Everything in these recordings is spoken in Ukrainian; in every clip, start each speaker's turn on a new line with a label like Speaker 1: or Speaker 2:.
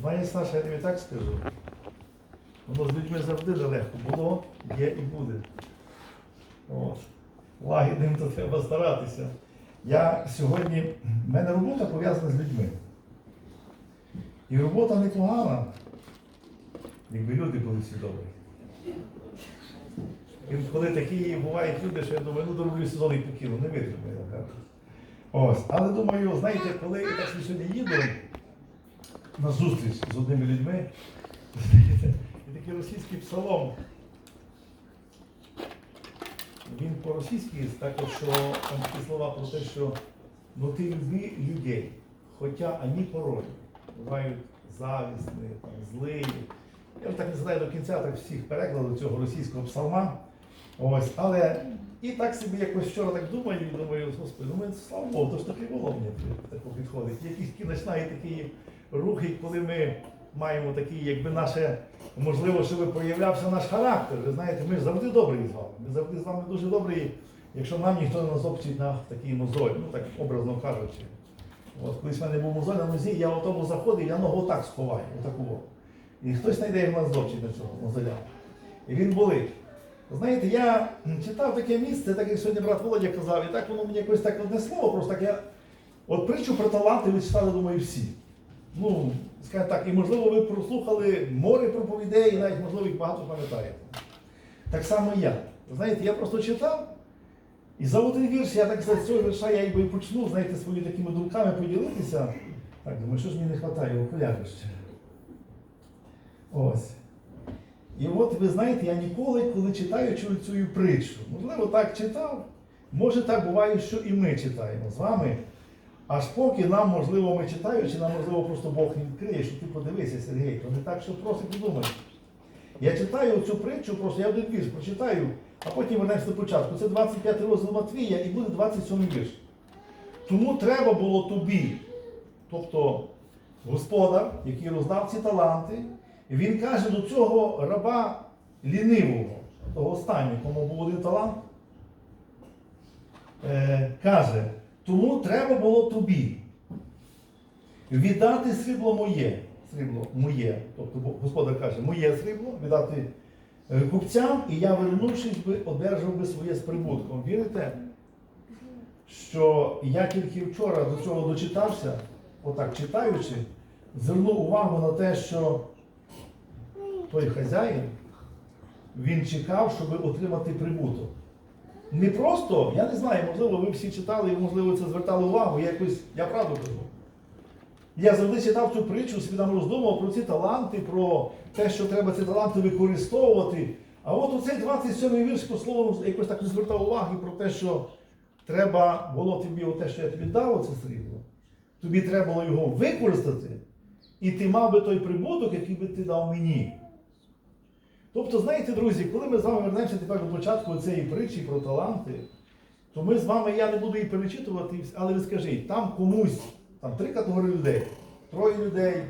Speaker 1: Знаєш, Саша, я тобі так скажу. Воно з людьми завжди нелегко було, є і буде. Лагідним то треба старатися. Я сьогодні, в мене робота пов'язана з людьми. І робота непогана, якби люди були всі добрі. І коли такі бувають люди, що я думаю, ну дороблю сезон і покину, не витримаю. Ось. Але думаю, знаєте, коли я так сьогодні їду на зустріч з одними людьми, знаєте, і такий російський псалом. Він по-російськи також, що там такі слова про те, що ну ти люби людей, хоча вони порой бувають завісні, там, злі. Я вже так не знаю до кінця так всіх перекладів цього російського псалма. Ось, але і так собі якось вчора так думаю, і думаю, господи, ну ми слава Богу, то ж таки було мені тако підходить. Якісь починають такі рухи, коли ми маємо такі, якби наше, можливо, щоб проявлявся наш характер. Ви знаєте, ми ж завжди добрі з вами. Ми завжди з вами дуже добрі, якщо нам ніхто не назопчить на такий мозоль, ну так образно кажучи. От колись в мене був мозоль на нозі, я в тому заходив, я ногу так сховаю, отаку. І хтось знайде як нас зопчить на цього мозоля. І він болить. Знаєте, я читав таке місце, так як сьогодні брат Володя казав, і так воно мені якось так одне слово, просто так я. От притчу про таланти ви читали, думаю, всі. Ну, скажімо так, і можливо ви прослухали море проповідей, і навіть, можливо, їх багато пам'ятаєте. Так само і я. Знаєте, я просто читав, і за один вірш, я так з цього вірша я якби почну, знаєте, своїми такими думками поділитися. Так, думаю, що ж мені не вистачає окуляри ще. Ось. І от ви знаєте, я ніколи, коли читаю цю, притчу, можливо, так читав, може так буває, що і ми читаємо з вами. Аж поки нам, можливо, ми читаючи, нам, можливо, просто Бог не відкриє, що ти подивися, Сергій, то не так, що просто подумай. Я читаю цю притчу, просто я один вірш прочитаю, а потім вернемося до початку. Це 25 розділ Матвія і буде 27 вірш. Тому треба було тобі, тобто господар, який роздав ці таланти, він каже до цього раба лінивого, того останнього, кому був один талант, е, каже, тому треба було тобі віддати срібло моє. Срібло моє. Тобто господар каже, моє срібло віддати е, купцям, і я, вернувшись би, одержав би своє з прибутком. Вірите? Що я тільки вчора до цього дочитався, отак читаючи, звернув увагу на те, що той хазяїн, він чекав, щоб отримати прибуток. Не просто, я не знаю, можливо, ви всі читали і, можливо, це звертали увагу, я якось, я правду кажу. Я завжди читав цю притчу, собі там роздумував про ці таланти, про те, що треба ці таланти використовувати. А от оцей 27-й вірш, по слову, якось так не звертав уваги про те, що треба було тобі те, що я тобі дав, оце срібло. Тобі треба було його використати, і ти мав би той прибуток, який би ти дав мені. Тобто, знаєте, друзі, коли ми з вами вернемося тепер до початку цієї притчі про таланти, то ми з вами, я не буду її перечитувати, але ви скажіть, там комусь, там три категорії людей, троє людей,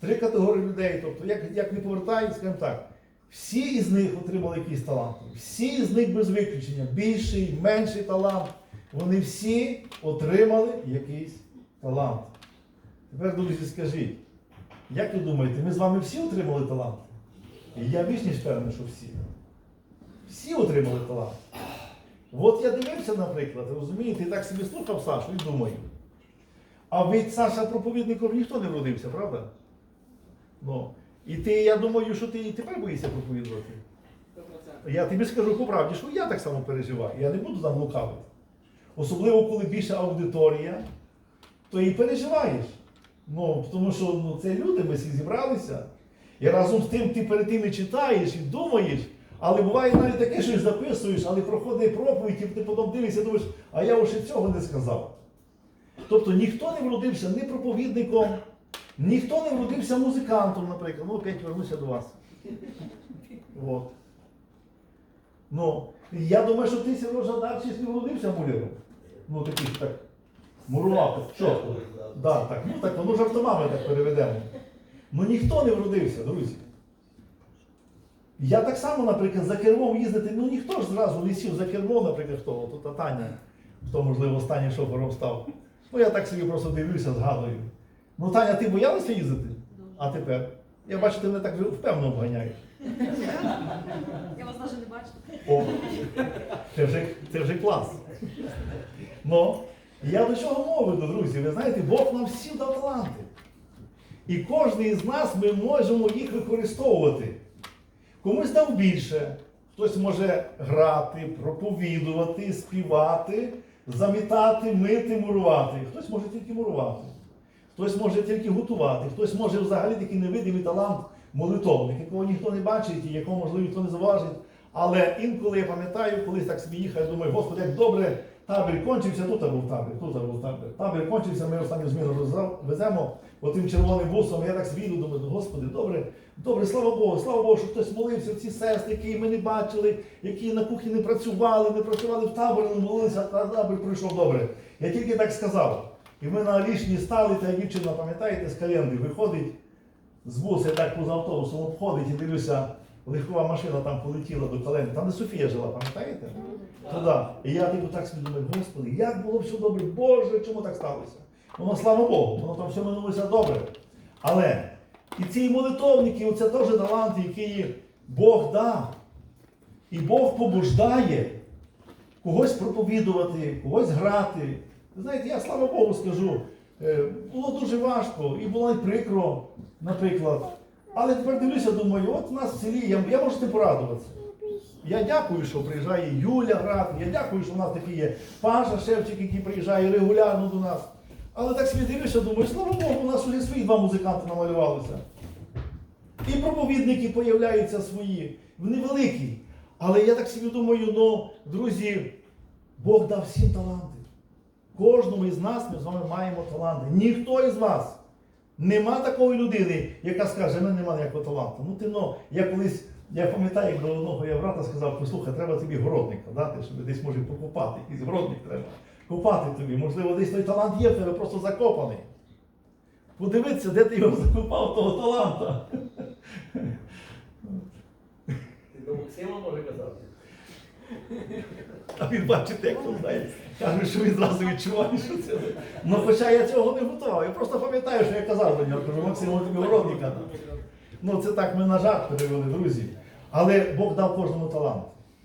Speaker 1: три категорії людей. Тобто, як, як не повертають, скажімо так, всі із них отримали якісь таланти. Всі із них без виключення, більший, менший талант. Вони всі отримали якийсь талант. Тепер, друзі, скажіть, як ви думаєте, ми з вами всі отримали талант? І я більш ніж певний, що всі. Всі отримали талант. От я дивився, наприклад, розумієте, і так собі слухав Сашу і думаю. А від Саша проповідником ніхто не вродився, правда? Ну. І ти, я думаю, що ти і тепер боїшся проповідувати. Я тобі скажу по правді, що я так само переживаю. Я не буду там лукавити. Особливо, коли більша аудиторія, то і переживаєш. Ну, тому що ну, це люди, ми всі зібралися. І разом з тим ти перед тим і читаєш і думаєш, але буває навіть таке, що записуєш, але проходить проповідь, і ти потім дивишся, думаєш, а я вже цього не сказав. Тобто ніхто не вродився ні проповідником, ніхто не вродився музикантом, наприклад. Ну, опять вернуся до вас. От. Ну, я думаю, що ти Сережа далі не вродився муляром. Ну, такий так мурував, так чітко. Да, так, ну так, воно жартомами так переведемо. Ну ніхто не вродився, друзі. Я так само, наприклад, за кермом їздити, ну ніхто ж зразу не сів за кермо, наприклад, хто, тут Таня, хто, можливо, останнім шофером став. Ну я так собі просто дивлюся, згадую. Ну, Таня, ти боялася їздити? А тепер? Я бачу, ти мене так впевнено обганяєш.
Speaker 2: Я вас навіть не бачу.
Speaker 1: О, це вже, це вже клас. Ну, я до чого мову веду, друзі? Ви знаєте, Бог нам всім дав таланти. І кожен із нас ми можемо їх використовувати. Комусь дав більше, хтось може грати, проповідувати, співати, замітати, мити, мурувати. Хтось може тільки мурувати, хтось може тільки готувати, хтось може взагалі такий невидимий талант молитовник, якого ніхто не бачить і якого, можливо, ніхто не заважить. Але інколи я пам'ятаю, колись так собі їхав, я думаю, Господи, як добре, табір кончився, тут був табір, тут був табір. Табір кончився, ми останню зміну веземо отим червоним бусом. Я так їду, думаю, Господи, добре, добре, слава Богу, слава Богу, що хтось молився, ці сестри, які ми не бачили, які на кухні не працювали, не працювали в таборі, не молилися, а табір пройшов добре. Я тільки так сказав. І ми на Алішні стали, та дівчина, пам'ятаєте, з календи виходить з буса, я так поза автобусом обходить і дивлюся, легкова машина там полетіла до календи. Там де Софія жила, пам'ятаєте? Туди. І я типу так собі думаю, Господи, як було все добре, Боже, чому так сталося? Воно слава Богу, воно там все минулося добре. Але і ці молитовники, це теж таланти, які Бог дав. І Бог побуждає когось проповідувати, когось грати. Знаєте, я слава Богу скажу, е, було дуже важко і було й прикро, наприклад. Але тепер дивлюся, думаю, от у нас в селі, я, я можу тим порадуватися. Я дякую, що приїжджає Юля грати, я дякую, що в нас такий є Паша Шевчик, який приїжджає регулярно до нас. Але так собі дивлюся, думаю, слава Богу, у нас вже свої два музиканти намалювалися. І проповідники появляються свої, вони великі. Але я так собі думаю, ну, друзі, Бог дав всім таланти. Кожному із нас ми з вами маємо таланти. Ніхто із вас. Нема такої людини, яка скаже, мене немає ніякого таланту. Ну ти ну, я колись, я пам'ятаю, як до одного я брата сказав, послухай, треба тобі городника дати, щоб десь може покупати. Якийсь городник треба. Купати тобі. Можливо, десь той талант є, в тебе просто закопаний. Подивитися, де ти його закопав, того таланта.
Speaker 3: Ти до Максима може казати?
Speaker 1: А він бачить, як то знає. Каже, що він зразу відчуває, що це. Ну, хоча я цього не готував. Я просто пам'ятаю, що я казав до нього, кажу, Максиму, тобі городника. дам». Ну, це так ми на жарт перевели, друзі. Але Бог дав кожному талант.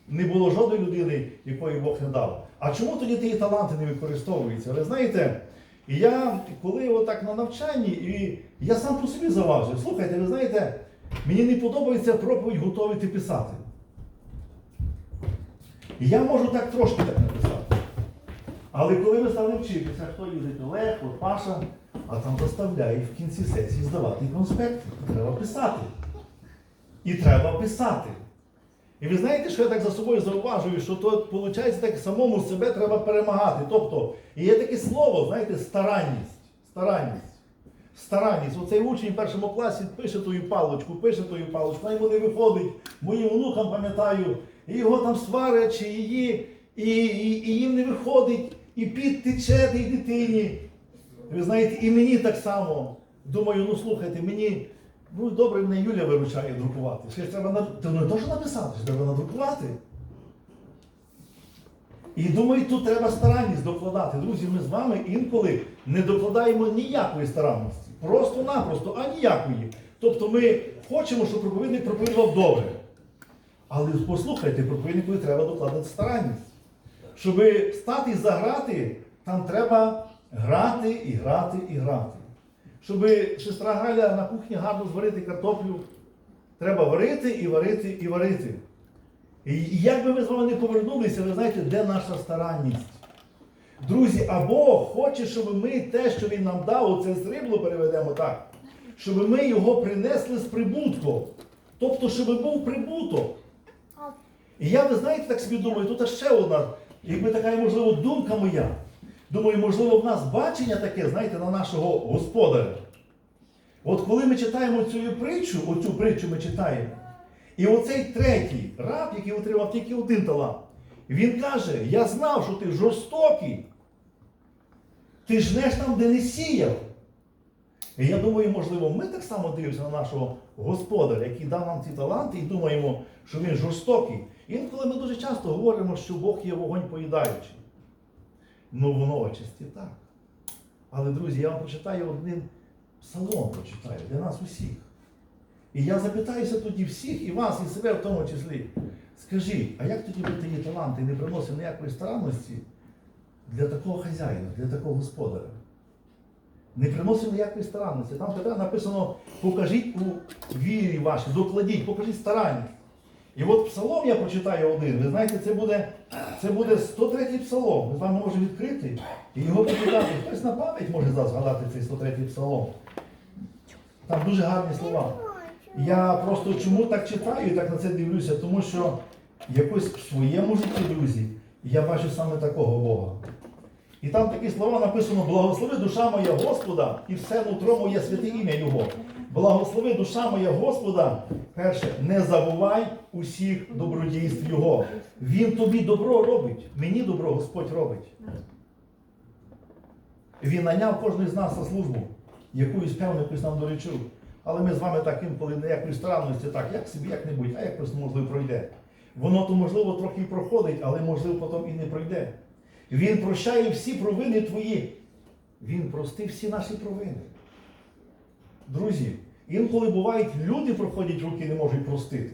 Speaker 1: Не було жодної людини, якої Бог не дав. А чому тоді ті таланти не використовуються? Ви знаєте, я коли отак на навчанні, і я сам по собі заважив. Слухайте, ви знаєте, мені не подобається проповідь готовити писати. І я можу так трошки так написати. Але коли ви стали вчитися, хто їздить Олег, от Паша, а там заставляють в кінці сесії здавати конспект. Треба писати. І треба писати. І ви знаєте, що я так за собою зауважую, що то, виходить, так самому себе треба перемагати. Тобто, і є таке слово, знаєте, старанність. Старанність. Старанність. Оцей учень в першому класі пише тою паличку, пише тою паличку, а йому не виходить. Моїм внукам пам'ятаю, і його там сварять, чи її, і, і, і їм не виходить, і під тече тій дитині. Ви знаєте, і мені так само. Думаю, ну слухайте, мені, ну добре, мене Юля виручає друкувати. Ще треба на то не то, що написати, ж треба надрукувати. І думаю, тут треба старанність докладати. Друзі, ми з вами інколи не докладаємо ніякої старанності. Просто-напросто, а ніякої. Тобто ми хочемо, щоб проповідник проповідував добре. Але послухайте, проповідникові треба докладати старанність. Щоб стати заграти, там треба грати і грати і грати. Щоб сестра Галя на кухні гарно зварити картоплю, треба варити і варити і варити. І як би ми з вами не повернулися, ви знаєте, де наша старанність? Друзі, а Бог хоче, щоб ми те, що Він нам дав, оце срібло переведемо так, щоб ми його принесли з прибутком. Тобто, щоб був прибуток. І я, ви знаєте, так собі думаю, тут ще одна, якби така, можливо, думка моя. Думаю, можливо, в нас бачення таке, знаєте, на нашого господаря. От коли ми читаємо цю притчу, оцю притчу ми читаємо, і оцей третій раб, який отримав тільки один талант, він каже: Я знав, що ти жорстокий, ти жнеш там, де не сіяв. І я думаю, можливо, ми так само дивимося на нашого господаря, який дав нам ці таланти, і думаємо, що він жорстокий. Інколи ми дуже часто говоримо, що Бог є вогонь поїдаючий. Ну, воно отчасті так. Але, друзі, я вам прочитаю один псалом прочитаю для нас усіх. І я запитаюся тоді всіх, і вас, і себе в тому числі. Скажіть, а як тоді ви ті таланти не приносили ніякої старанності для такого хазяїна, для такого господаря? Не приносив ніякої старанності. Там написано, покажіть у вірі вашій, докладіть, покажіть старання. І от псалом я прочитаю один. Ви знаєте, це буде, це буде 103-й псалом. Ми з вами можемо відкрити і його прочитати. Хтось на пам'ять може згадати цей 103-й псалом. Там дуже гарні слова. Я просто чому так читаю і так на це дивлюся, тому що якось в своєму житті, друзі, я бачу саме такого Бога. І там такі слова написано: Благослови душа моя Господа, і все нутро моє святе ім'я Його. Благослови душа моя Господа. Перше, не забувай усіх добродійств Його. Він тобі добро робить, мені добро Господь робить. Він наняв кожен з нас на службу, якусь певну якусь нам доречив. Але ми з вами так інколи ніякої странності, так, як собі, як-небудь, а якось можливо пройде. Воно то, можливо, трохи проходить, але можливо потім і не пройде. Він прощає всі провини твої. Він простив всі наші провини. Друзі, інколи бувають, люди проходять руки, не можуть простити.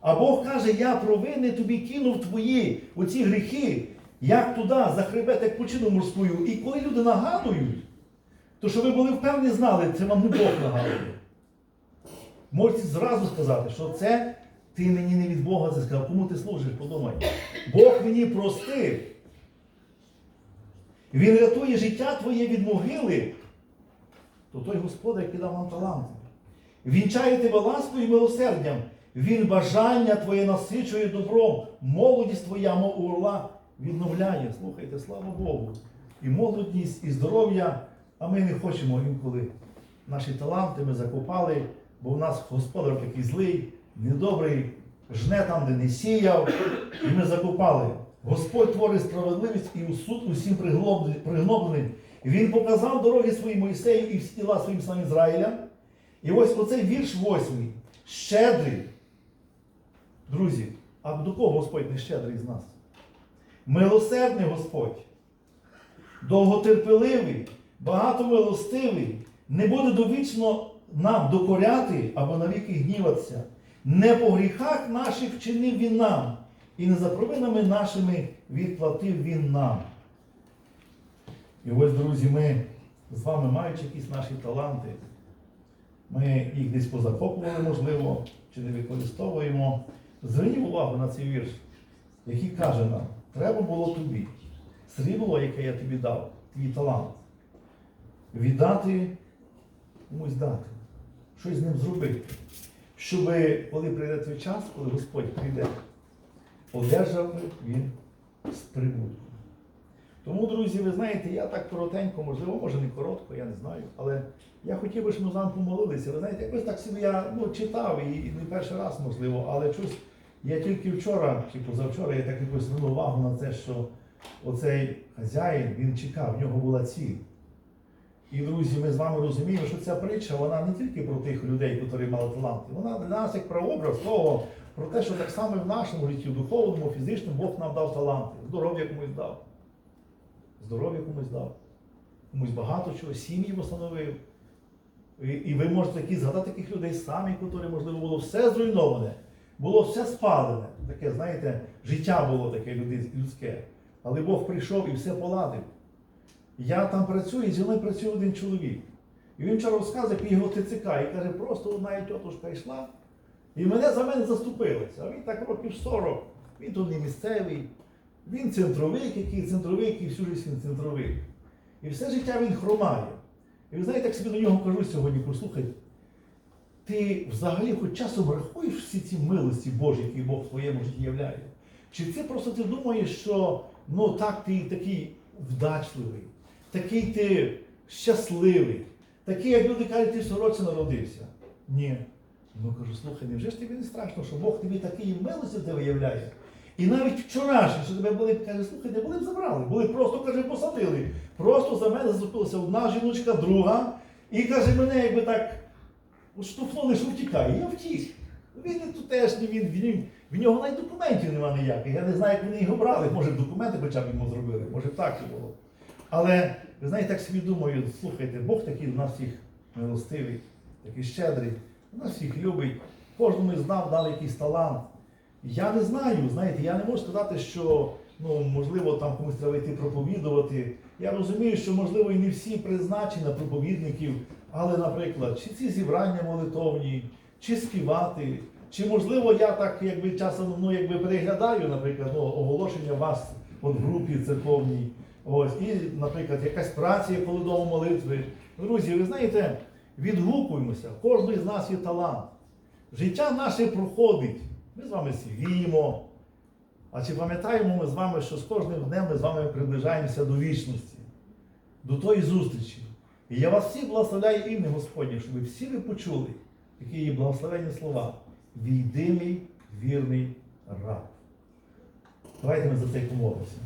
Speaker 1: А Бог каже, я провини тобі кинув твої оці гріхи, як туди, за хребет, як пучину морською. І коли люди нагадують, то що ви були впевнені, знали, це вам не Бог нагадує. Можете зразу сказати, що це ти мені не від Бога це сказав. Кому ти служиш, подумай. Бог мені простив. Він рятує життя твоє від могили, то той Господь, який дав нам таланти. Вінчає тебе ласкою і милосердям. Він бажання твоє насичує добром, молодість твоя, мов орла, відновляє. Слухайте, слава Богу. І молодість, і здоров'я, а ми не хочемо інколи. Наші таланти ми закопали, бо в нас господар такий злий, недобрий, жне там, де не сіяв, і ми закопали. Господь творить справедливість і у суд усім пригноблений. Він показав дороги свої Моїсею і всі діла своїм сам Ізраїлям. І ось оцей вірш восьмий. Щедрий. Друзі, а до кого Господь не щедрий з нас? Милосердний Господь, довготерпеливий, багатомилостивий, не буде довічно нам докоряти або навіки гніватися. Не по гріхах наших вчинив він нам, і не за провинами нашими відплатив він нам. І ось, друзі, ми з вами маючи якісь наші таланти, ми їх десь позакопували, можливо, чи не використовуємо. Зверніть увагу на цей вірш, який каже нам, треба було тобі, срібло, яке я тобі дав, твій талант, віддати комусь дати, щось з ним зробити. Щоб коли прийде той час, коли Господь прийде, одержав він з прибутком. Тому, друзі, ви знаєте, я так коротенько, можливо, може не коротко, я не знаю. Але я хотів би, щоб ми з вами помолилися. Ви знаєте, якось так собі я ну, читав і, і не перший раз, можливо, але щось я тільки вчора чи позавчора я так якось звернув увагу на те, що оцей хазяїн він чекав, в нього була ціль. І, друзі, ми з вами розуміємо, що ця притча вона не тільки про тих людей, які мали таланти, вона для нас як прообраз того, про те, що так само в нашому житті, в духовному, фізичному, Бог нам дав таланти, здоров'я комусь дав. Здоров'я комусь дав, комусь багато чого, сім'ї встановив. І, і ви можете такі згадати таких людей самі, які, можливо, було все зруйноване, було все спалене. Таке, знаєте, життя було таке людське. Але Бог прийшов і все поладив. Я там працюю, і зі мною працює один чоловік. І він вчора розказує, як його ТЦК, і каже, просто одна тітушка йшла, і мене за мене заступилися. А він так років 40, він тут не місцевий, він центровик, який центровик, і всю життя він центровик. І все життя він хромає. І ви знаєте, як собі до нього кажу сьогодні, послухай, ти взагалі хоч часом рахуєш всі ці милості Божі, які Бог в твоєму житті являє? Чи це просто ти думаєш, що ну так ти такий вдачливий, такий ти щасливий, такий, як люди кажуть, ти в сороці народився? Ні. Ну кажу, слухай, невже ж тобі не страшно, що Бог тобі такий милості тебе виявляє? І навіть вчорашні, що тебе були, каже, слухай, не були б забрали, були б просто, каже, посадили. Просто за мене заступилася одна жіночка, друга, і каже, мене якби так штовхнули, що втікає. Я втік. Він не тутешній, він, він, в нього навіть документів немає ніяких. Я не знаю, як вони його брали. Може, документи хоча б йому зробили, може б так і було. Але ви знаєте, так собі думаю, слухайте, Бог такий у нас всіх милостивий, такий щедрий, нас всіх любить, кожному із нас дали якийсь талант. Я не знаю, знаєте, я не можу сказати, що ну, можливо там комусь треба йти проповідувати. Я розумію, що можливо і не всі призначені на проповідників, але, наприклад, чи ці зібрання молитовні, чи співати, чи можливо я так якби часом ну, якби переглядаю, наприклад, ну, оголошення вас от, в групі церковній. Ось, і, наприклад, якась праця є дома молитви. Друзі, ви знаєте, відгукуємося, кожен з нас є талант. Життя наше проходить. Ми з вами сівіємо. А чи пам'ятаємо ми з вами, що з кожним днем ми з вами приближаємося до вічності, до тої зустрічі? І я вас всіх благословляю ім'я Господнє, щоб ви всі ви почули, які є благословенні слова. Війди мій вірний раб. Давайте ми за це помолимося.